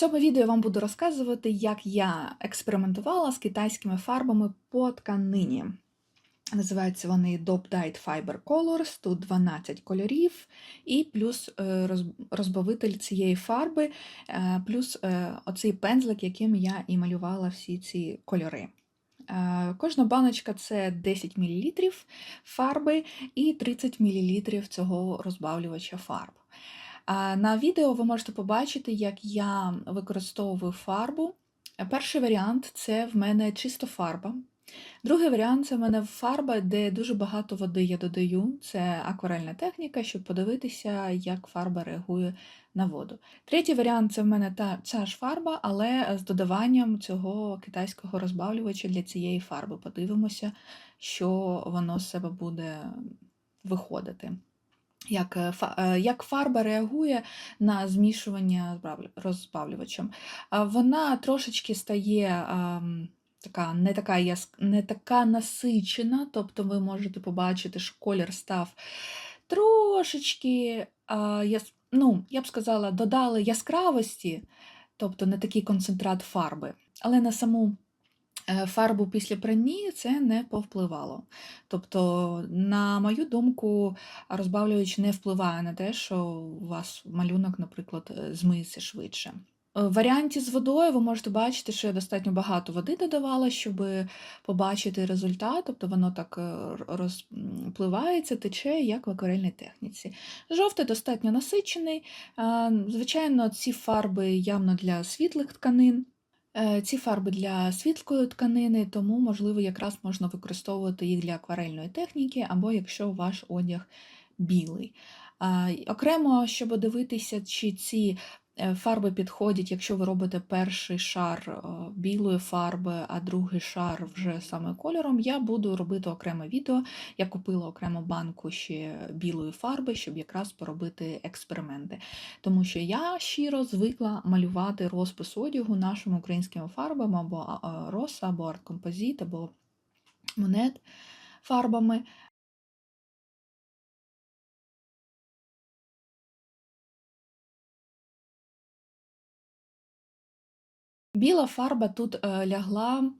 цьому відео я вам буду розказувати, як я експериментувала з китайськими фарбами по тканині. Називаються вони Dop Dyed Fiber Colors, тут 12 кольорів, і плюс е, розбавитель цієї фарби, е, плюс е, оцей пензлик, яким я і малювала всі ці кольори. Кожна баночка це 10 мл фарби і 30 мл цього розбавлювача фарб. На відео ви можете побачити, як я використовую фарбу. Перший варіант це в мене чисто фарба. Другий варіант це в мене фарба, де дуже багато води я додаю. Це акварельна техніка, щоб подивитися, як фарба реагує на воду. Третій варіант це в мене та ця ж фарба, але з додаванням цього китайського розбавлювача для цієї фарби. Подивимося, що воно з себе буде виходити. Як, е, е, як фарба реагує на змішування з розбавлювачем. Вона трошечки стає така, не, така яск... не така насичена, тобто ви можете побачити, що колір став трошечки, ну, я б сказала, додали яскравості, тобто не такий концентрат фарби, але на саму фарбу після прання це не повпливало. Тобто, на мою думку, розбавлювач не впливає на те, що у вас малюнок, наприклад, е, змиється швидше. Е, В варіанті з водою ви можете бачити, що я достатньо багато води додавала, щоб побачити результат, тобто воно так е, розпливається, тече, як в акварельній техніці. Жовтий достатньо насичений. Е, Звичайно, ці фарби явно для світлих тканин. Е, Ці фарби для світлої тканини, тому, можливо, якраз можна використовувати їх для акварельної техніки, або якщо ваш одяг білий. Окремо, щоб дивитися, чи ці фарби підходять, якщо ви робите перший шар е, білої фарби, а другий шар вже саме кольором, я буду робити окреме відео. Я купила окрему банку ще білої фарби, щоб якраз поробити експерименти. Тому що я щиро звикла малювати розпис одягу нашими українськими фарбами, або а, роса, або арт-композит, або монет фарбами. Біла фарба тут е, лягла,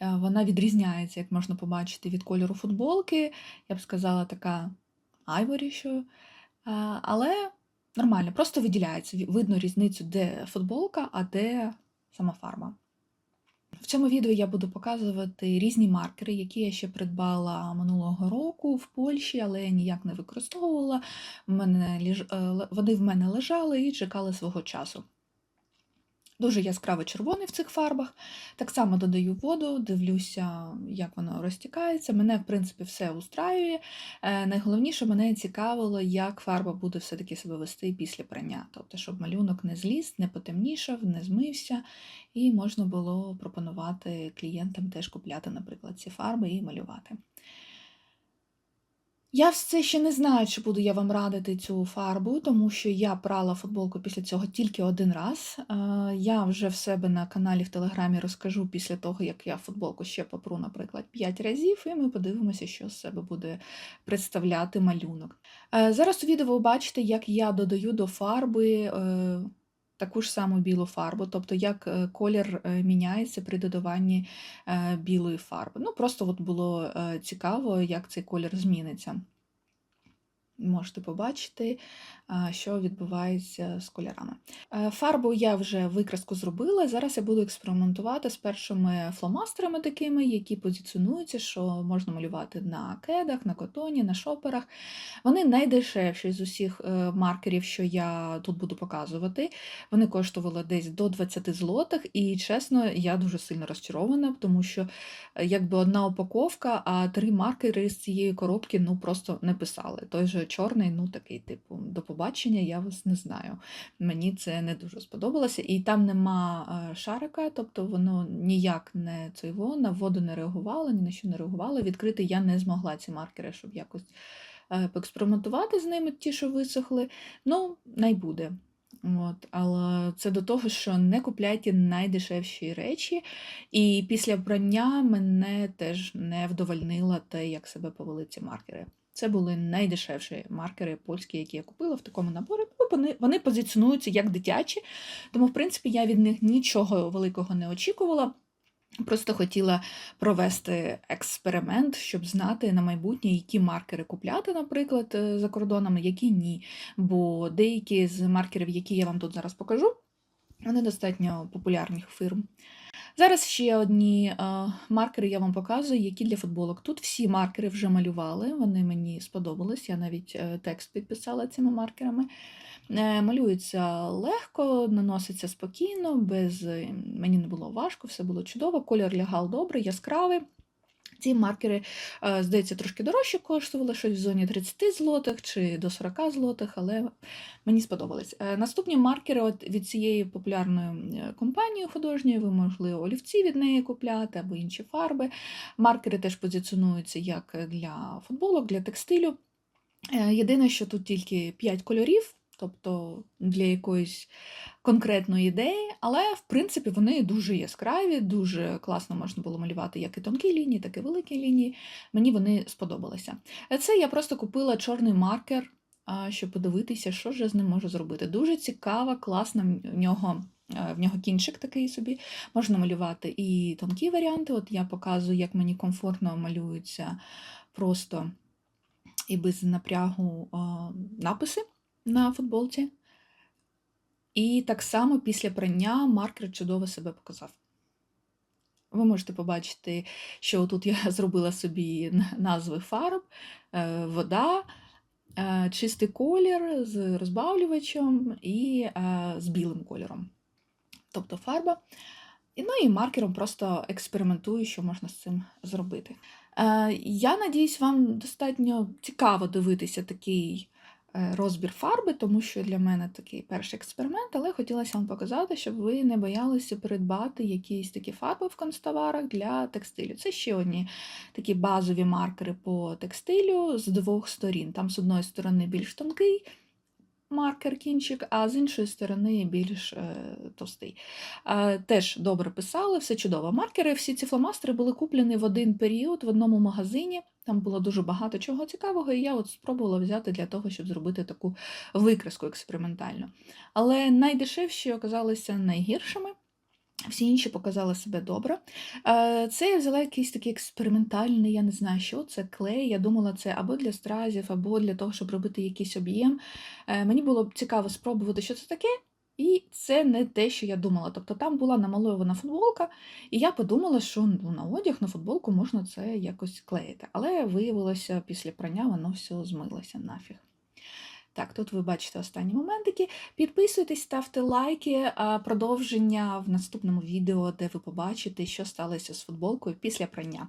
е, вона відрізняється, як можна побачити, від кольору футболки. Я б сказала, така айворі, що. Е, Але нормально, просто виділяється. Видно різницю, де футболка, а де сама фарба. В цьому відео я буду показувати різні маркери, які я ще придбала минулого року в Польщі, але я ніяк не використовувала. Вони в мене лежали і чекали свого часу. Дуже яскраво червоний в цих фарбах. Так само додаю воду, дивлюся, як воно розтікається. Мене, в принципі, все устраює. Е, Найголовніше мене цікавило, як фарба буде все-таки себе вести після прання. Тобто, щоб малюнок не зліз, не потемнішав, не змився, і можна було пропонувати клієнтам теж купляти, наприклад, ці фарби і малювати. Я все ще не знаю, чи буду я вам радити цю фарбу, тому що я прала футболку після цього тільки один раз. Е, Я вже в себе на каналі в Телеграмі розкажу після того, як я футболку ще попру, наприклад, 5 разів, і ми подивимося, що з себе буде представляти малюнок. Е, Зараз у відео ви бачите, як я додаю до фарби е, таку ж саму білу фарбу, тобто як е, колір е, міняється при додаванні е, білої фарби. Ну, просто от було цікаво, як цей колір зміниться. Можете побачити, що відбувається з кольорами. Е, Фарбу я вже викраску зробила. Зараз я буду експериментувати з першими фломастерами такими, які позиціонуються, що можна малювати на кедах, на котоні, на шоперах. Вони найдешевші з усіх е, маркерів, що я тут буду показувати. Вони коштували десь до 20 злотих, і чесно, я дуже сильно розчарована, тому що е, якби одна упаковка, а три маркери з цієї коробки ну просто не писали. Той же чорний, ну такий, типу, до побачення, я вас не знаю. Мені це не дуже сподобалося. І там нема е, шарика, тобто воно ніяк не цейво, на воду не реагувало, ні на що не реагувало. Відкрити я не змогла ці маркери, щоб якось е, поекспериментувати з ними, ті, що висохли. Ну, най буде. От, але це до того, що не купляйте найдешевші речі, і після брання мене теж не вдовольнило те, як себе повели ці маркери. Це були найдешевші маркери польські, які я купила в такому наборі. Ну, Вони, вони позиціонуються як дитячі, тому, в принципі, я від них нічого великого не очікувала. Просто хотіла провести експеримент, щоб знати на майбутнє, які маркери купляти, наприклад, е, за кордонами, які ні. Бо деякі з маркерів, які я вам тут зараз покажу, вони достатньо популярних фірм. Зараз ще одні е, маркери я вам показую, які для футболок. Тут всі маркери вже малювали, вони мені сподобались. Я навіть е, текст підписала цими маркерами. Е, Малюється легко, наноситься спокійно, без мені не було важко, все було чудово. Колір лягав добре, яскравий. Ці маркери, е, здається, трошки дорожче коштували, щось в зоні 30 злотих чи до 40 злотих, але мені сподобались. Е, Наступні маркери от від цієї популярної е, компанії художньої, ви могли олівці від неї купляти або інші фарби. Маркери теж позиціонуються як для футболок, для текстилю. Єдине, що тут тільки 5 кольорів, тобто для якоїсь конкретної ідеї, але в принципі вони дуже яскраві, дуже класно можна було малювати як і тонкі лінії, так і великі лінії. Мені вони сподобалися. Е, Це я просто купила чорний маркер, щоб подивитися, що ж я з ним можу зробити. Дуже цікава, класна в нього. е, В нього кінчик такий собі. Можна малювати і тонкі варіанти. От я показую, як мені комфортно малюються просто і без напрягу написи на футболці. І так само після прання маркер чудово себе показав. Ви можете побачити, що тут я зробила собі назви фарб, е, вода, е, чистий колір з розбавлювачем і е, з білим кольором. Тобто фарба. Ну і маркером просто експериментую, що можна з цим зробити. Я надіюсь, вам достатньо цікаво дивитися такий розбір фарби, тому що для мене такий перший експеримент, але хотілося вам показати, щоб ви не боялися придбати якісь такі фарби в констоварах для текстилю. Це ще одні такі базові маркери по текстилю з двох сторін. Там з одної сторони більш тонкий маркер кінчик, а з іншої сторони більш е, товстий. Теж добре писали, все чудово. Маркери, всі ці фломастери були куплені в один період в одному магазині. Там було дуже багато чого цікавого, і я от спробувала взяти для того, щоб зробити таку викраску експериментальну. Але найдешевші оказалися найгіршими. Всі інші показали себе добре. Е, Це я взяла якийсь такий експериментальний, я не знаю, що це клей. Я думала, це або для стразів, або для того, щоб робити якийсь об'єм. Е, Мені було б цікаво спробувати, що це таке. І це не те, що я думала. Тобто там була намальована футболка, і я подумала, що ну, на одяг, на футболку можна це якось клеїти. Але виявилося, після прання воно все змилося нафіг. Так, тут ви бачите останні моментики. Підписуйтесь, ставте лайки. Продовження в наступному відео, де ви побачите, що сталося з футболкою після прання.